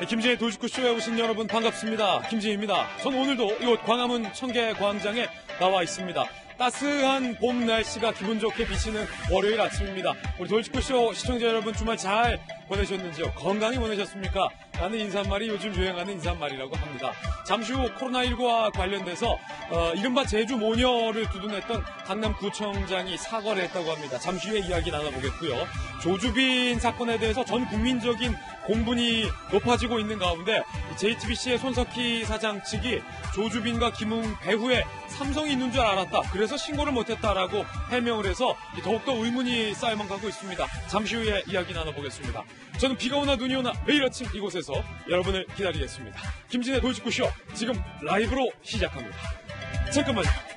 네, 김진의 돌직구쇼에 오신 여러분 반갑습니다. 김진입니다. 전 오늘도 이곳 광화문 청계광장에 나와 있습니다. 따스한 봄 날씨가 기분 좋게 비치는 월요일 아침입니다. 우리 돌직구쇼 시청자 여러분 주말 잘 보내셨는지요? 건강히 보내셨습니까? 라는 인사말이 요즘 유행하는 인사말이라고 합니다. 잠시 후 코로나19와 관련돼서 어, 이른바 제주 모녀를 두둔했던 강남구청장이 사과를 했다고 합니다. 잠시 후에 이야기 나눠보겠고요. 조주빈 사건에 대해서 전 국민적인 공분이 높아지고 있는 가운데 JTBC의 손석희 사장 측이 조주빈과 김웅 배후에 삼성이 있는 줄 알았다. 그래서 신고를 못했다라고 해명을 해서 더욱더 의문이 쌓여만 가고 있습니다. 잠시 후에 이야기 나눠보겠습니다. 저는 비가 오나 눈이 오나 매일 아침 이곳에서 여러분을 기다리겠습니다. 김진의 돌직구쇼 지금 라이브로 시작합니다. 잠깐만요.